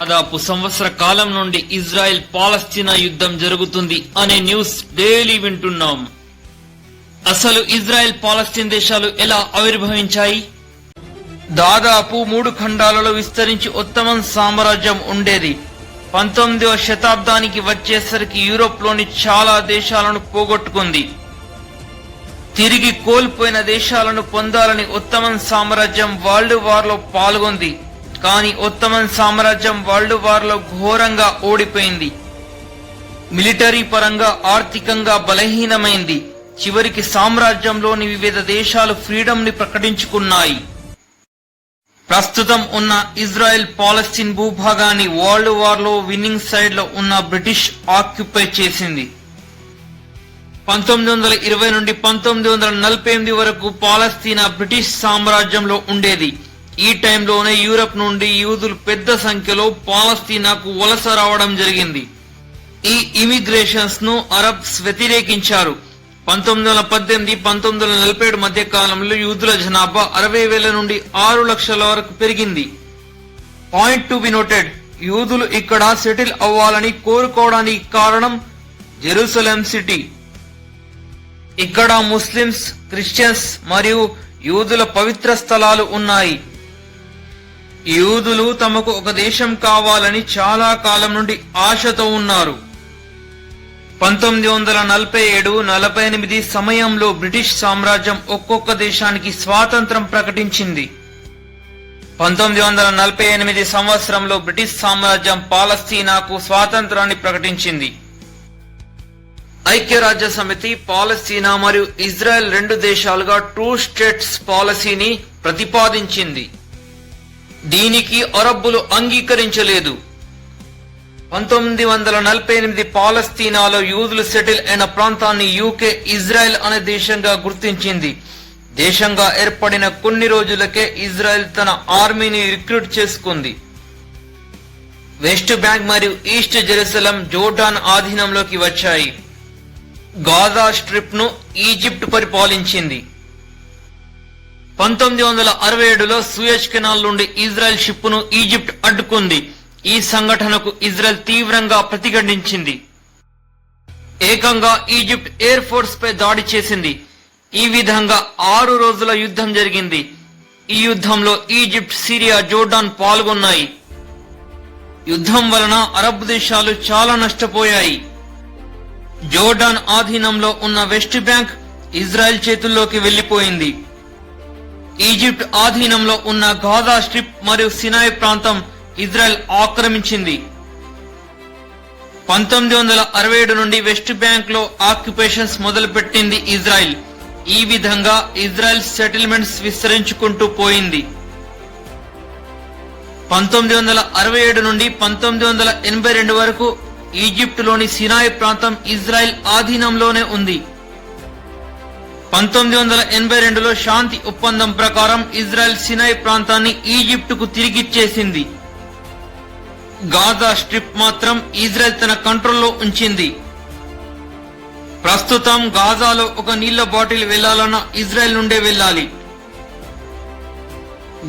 దాదాపు సంవత్సర కాలం నుండి ఇజ్రాయెల్ పాలస్తీనా యుద్ధం జరుగుతుంది అనే న్యూస్ డైలీ వింటున్నాం. అసలు ఇజ్రాయెల్ పాలస్తీన్ దేశాలు ఎలా ఆవిర్భవించాయి? దాదాపు మూడు ఖండాలలో విస్తరించి ఉత్తమం సామ్రాజ్యం ఉండేది. పంతొమ్మిదవ శతాబ్దానికి వచ్చేసరికి యూరోప్లోని చాలా దేశాలను పోగొట్టుకుంది. తిరిగి కోల్పోయిన దేశాలను పొందాలని ఉత్తమన్ సామ్రాజ్యం వరల్డ్ వార్లో పాల్గొంది. కానీ ఉత్తమన్ సామ్రాజ్యం వరల్డ్ వార్లో ఘోరంగా ఓడిపోయింది. మిలిటరీ పరంగా ఆర్థికంగా బలహీనమైంది. చివరికి సామ్రాజ్యంలోని వివిధ దేశాలు ఫ్రీడమ్ని ప్రకటించుకున్నాయి. ప్రస్తుతం ఉన్న ఇజ్రాయెల్ పాలస్తీన్ భూభాగాన్ని వరల్డ్ వార్లో విన్నింగ్ సైడ్లో ఉన్న బ్రిటిష్ ఆక్యుపై చేసింది. పంతొమ్మిది వందల ఇరవై నుండి పంతొమ్మిది వందల నలభై ఎనిమిది వరకు పాలస్తీనా బ్రిటిష్ సామ్రాజ్యంలో ఉండేది. ఈ టైంలోనే యూరప్ నుండి యూదులు పెద్ద సంఖ్యలో పాలస్తీనాకు వలస రావడం జరిగింది. ఈ ఇమిగ్రేషన్స్ను అరబ్స్ వ్యతిరేకించారు. పంతొమ్మిది వందల పద్దెనిమిది పంతొమ్మిది వందల నలభై ఏడు మధ్య కాలంలో యూదుల జనాభా అరవై వేల నుండి ఆరు లక్షల వరకు పెరిగింది. పాయింట్ టు బి నోటెడ్ యూదులు ఇక్కడ సెటిల్ అవ్వాలని కోరుకోవడానికి కారణం జెరూసలేం సిటీ. ఇక్కడ ముస్లిమ్స్ క్రిస్టియన్స్ మరియు యూదుల పవిత్ర స్థలాలు ఉన్నాయి. యూదులు తమకు ఒక దేశం కావాలని చాలా కాలం నుండి ఆశతో ఉన్నారు. పంతొమ్మిది వందల నలభై ఏడు నలభై ఎనిమిది సమయంలో బ్రిటిష్ సామ్రాజ్యం ఒక్కొక్క దేశానికి స్వాతంత్రం ప్రకటించింది. పంతొమ్మిది వందల నలభై ఎనిమిది సంవత్సరంలో బ్రిటిష్ సామ్రాజ్యం పాలస్తీనాకు స్వాతంత్రాన్ని ప్రకటించింది. ఐక్యరాజ్య సమితి పాలస్తీనా మరియు ఇజ్రాయెల్ రెండు దేశాలుగా టూ స్టేట్స్ పాలసీని ప్రతిపాదించింది. దీనికి అరబ్బులు అంగీకరించలేదు. పంతొమ్మిది వందల నలభై ఎనిమిది పాలస్తీనాలో యూదులు సెటిల్ అయిన ప్రాంతాన్ని యూకే ఇజ్రాయెల్ అనే దేశంగా గుర్తించింది. దేశంగా ఏర్పడిన కొన్ని రోజులకే ఇజ్రాయెల్ తన ఆర్మీని రిక్రూట్ చేసుకుంది. వెస్ట్ బ్యాంక్ మరియు ఈస్ట్ జెరూసలం జోర్డాన్ ఆధీనంలోకి వచ్చాయి. గాజా స్ట్రిప్ను ఈజిప్ట్ పరిపాలించింది. పంతొమ్మిది వందల అరవై ఏడులో సూయజ్ కెనాల్ నుండి ఇజ్రాయెల్ షిప్పును ఈజిప్ట్ అడ్డుకుంది. ఈ సంఘటనకు ఇజ్రాయెల్ తీవ్రంగా ప్రతిఘటించింది. ఏకంగా ఈజిప్ట్ ఎయిర్ ఫోర్స్ పై దాడి చేసింది. ఈ విధంగా ఆరు రోజుల యుద్ధం జరిగింది. ఈ యుద్ధంలో ఈజిప్ట్ సిరియా జోర్డాన్ పాల్గొన్నాయి. యుద్ధం వలన అరబ్ దేశాలు చాలా నష్టపోయాయి. జోర్డాన్ ఆధీనంలో ఉన్న వెస్ట్ బ్యాంక్ ఇజ్రాయెల్ చేతుల్లోకి వెళ్ళిపోయింది ఈజిప్ట్ ఆధీనంలో ఉన్న గాజా స్ట్రిప్ మరియు సినాయ్ ప్రాంతం ఇజ్రాయెల్ ఆక్రమించింది. పంతొమ్మిది వందల అరవై ఏడు నుండి వెస్ట్ బ్యాంక్లో ఆక్యుపేషన్స్ మొదలుపెట్టింది ఇజ్రాయెల్. ఈ విధంగా ఇజ్రాయెల్ సెటిల్మెంట్స్ విస్తరించుకుంటూ పోయింది. పంతొమ్మిది వందల అరవై ఏడు నుండి పంతొమ్మిది వందల ఎనభై రెండు వరకు ఈజిప్టులోని సినాయ్ ప్రాంతం ఇజ్రాయెల్ ఆధీనంలోనే ఉంది. పంతొమ్మిది వందల ఎనభై రెండులో శాంతి ఒప్పందం ప్రకారం ఇజ్రాయెల్ సినాయ్ ప్రాంతాన్ని ఈజిప్టుకు తిరిగిచ్చేసింది. గాజా స్ట్రిప్ మాత్రం ఇజ్రాయెల్ తన కంట్రోల్లో ఉంచింది. ప్రస్తుతం గాజాలో ఒక నీళ్ళ బాటిల్ వెళ్ళాలన్నా ఇజ్రాయెల్ నుండే వెళ్ళాలి.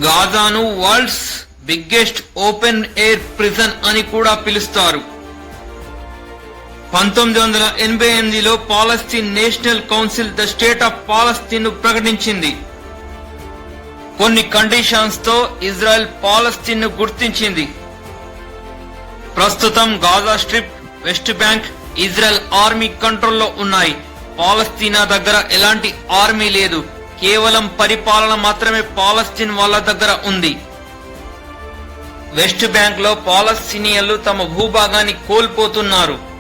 గాజాను world's biggest open air prison అని కూడా పిలుస్తారు. పంతొమ్మిది వందల ఎనభై ఎనిమిదిలో Palestine national council the state of పాలస్తీన్ను ప్రకటించింది. కొన్ని కండిషన్స్తో ఇజ్రాయెల్ పాలస్తీన్ను గుర్తించింది. ప్రస్తుతం Gaza strip west bank Israel army కంట్రోల్లో ఉన్నాయి. పాలస్తీనా దగ్గర ఎలాంటి ఆర్మీ లేదు. కేవలం పరిపాలన మాత్రమే పాలస్తీన్ వాళ్ళ దగ్గర ఉంది. వెస్ట్ బ్యాంక్లో పాలస్తీనియన్లు తమ భూభాగాన్ని కోల్పోతున్నారు.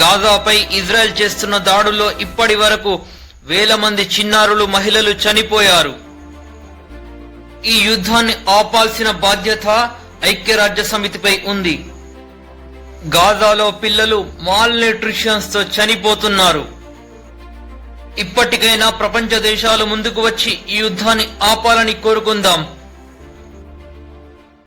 గాజాపై ఇజ్రాయెల్ చేస్తున్న దాడుల్లో ఇప్పటి వరకు వేల మంది చిన్నారులు మహిళలు చనిపోయారు. ఈ యుద్ధాన్ని ఆపాల్సిన బాధ్యత ఐక్యరాజ్య సమితిపై ఉంది. గాజాలో పిల్లలు మాల్ న్యూట్రిషన్స్తో చనిపోతున్నారు. ఇప్పటికైనా ప్రపంచ దేశాలు ముందుకు వచ్చి ఈ యుద్ధాన్ని ఆపాలని కోరుకుందాం.